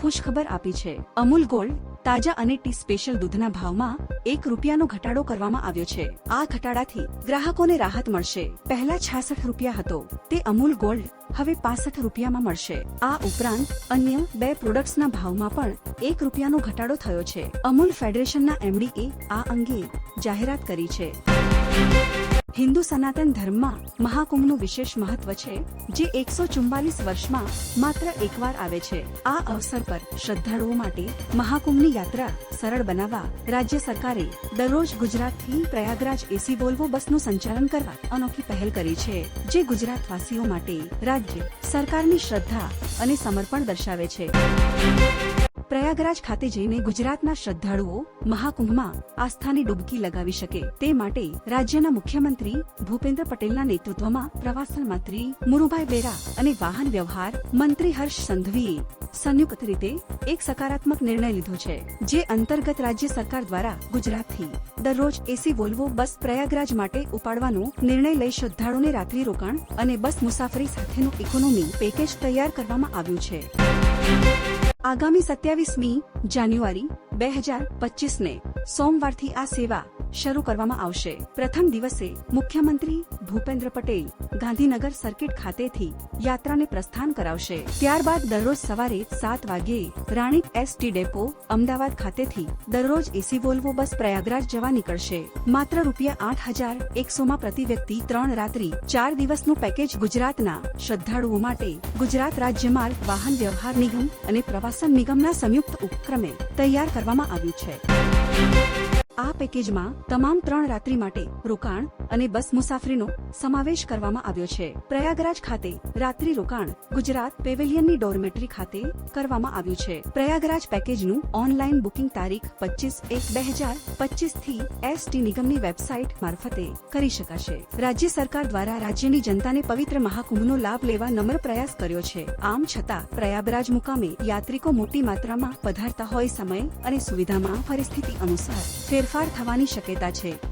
ખુશખબર આપી છે. અમૂલ ગોલ્ડ, તાજા અને ટી સ્પેશિયલ દૂધના ભાવમાં એક રૂપિયાનો ઘટાડો કરવામાં આવ્યો છે. આ ઘટાડાથી ગ્રાહકોને રાહત મળશે. પહેલા છાસઠ રૂપિયા હતો. તે અમૂલ ગોલ્ડ હવે પાસઠ રૂપિયામાં મળશે. આ ઉપરાંત અન્ય બે પ્રોડક્ટ્સના ભાવમાં પણ એક રૂપિયાનો ઘટાડો થયો છે. અમૂલ ફેડરેશનના એમડીએ આ અંગે જાહેરાત કરી છે. હિન્દુ સનાતન ધર્મમાં મહાકુંભનું વિશેષ મહત્વ છે, જે એકસો ચુમ્બાલીસ વર્ષમાં માત્ર એકવાર આવે છે. આ અવસર પર શ્રદ્ધાળુઓ માટે મહાકુંભની યાત્રા સરળ બનાવવા રાજ્ય સરકારે દરરોજ ગુજરાતથી પ્રયાગરાજ એસી વોલ્વો બસનું સંચાલન કરવા અનોખી પહેલ કરી છે, જે ગુજરાતવાસીઓ માટે રાજ્ય સરકારની શ્રદ્ધા અને સમર્પણ દર્શાવે છે. પ્રયાગરાજ ખાતે જઈને ગુજરાતના શ્રદ્ધાળુઓ મહાકુંભમાં આસ્થાની ડૂબકી લગાવી શકે તે માટે રાજ્યના મુખ્યમંત્રી ભૂપેન્દ્ર પટેલના નેતૃત્વમાં પ્રવાસન મંત્રી મુરુભાઈ બેરા અને વાહન વ્યવહાર મંત્રી હર્ષ સંઘવીએ સંયુક્ત રીતે એક સકારાત્મક નિર્ણય લીધો છે, જે અંતર્ગત રાજ્ય સરકાર દ્વારા ગુજરાતથી દરરોજ એસી વોલ્વો બસ પ્રયાગરાજ માટે ઉપાડવાનો નિર્ણય લઈ શ્રદ્ધાળુને રાત્રિ રોકાણ અને બસ મુસાફરી સાથેનું ઇકોનોમી પેકેજ તૈયાર કરવામાં આવ્યું છે. આગામી સત્યાવીસમી જાન્યુઆરી બે હજાર પચીસને સોમવારથી આ સેવા શરૂ કરવામાં આવશે. પ્રથમ દિવસે મુખ્યમંત્રી ભૂપેન્દ્ર પટેલ ગાંધીનગર સર્કિટ ખાતેથી યાત્રાને પ્રસ્થાન કરાવશે. ત્યારબાદ દરરોજ સવારે સાત વાગ્યે રાણીપ એસટી ડેપો, અમદાવાદ ખાતેથી દરરોજ એસી વોલ્વો બસ પ્રયાગરાજ જવા નીકળશે. માત્ર રૂપિયા આઠ હજાર એકસોમાં પ્રતિ વ્યક્તિ ત્રણ રાત્રિ ચાર દિવસનું પેકેજ ગુજરાતના શ્રદ્ધાળુઓ માટે ગુજરાત રાજ્ય વાહન વ્યવહાર નિગમ અને પ્રવાસન નિગમના સંયુક્ત ઉપક્રમે તૈયાર કરવામાં આવ્યું છે. આ પેકેજમાં તમામ ત્રણ રાત્રિ માટે રોકાણ અને બસ મુસાફરીનો સમાવેશ કરવામાં આવ્યો છે. પ્રયાગરાજ ખાતે રાત્રિ રોકાણ ગુજરાત પેવેલિયનની ડોરમેટરી ખાતે કરવામાં આવ્યું છે. પ્રયાગરાજ પેકેજનું ઓનલાઈન બુકિંગ તારીખ પચીસ એક બે હજાર પચીસથી એસટી નિગમની વેબસાઇટ મારફતે કરી શકાશે. રાજ્ય સરકાર દ્વારા રાજ્યની જનતાને પવિત્ર મહાકુંભનો લાભ લેવા નમ્ર પ્રયાસ કર્યો છે. આમ છતાં પ્રયાગરાજ મુકામે યાત્રિકો મોટી માત્રામાં પધારતા હોય સમય અને સુવિધામાં પરિસ્થિતિ અનુસાર ફેરફાર થવાની શક્યતા છે.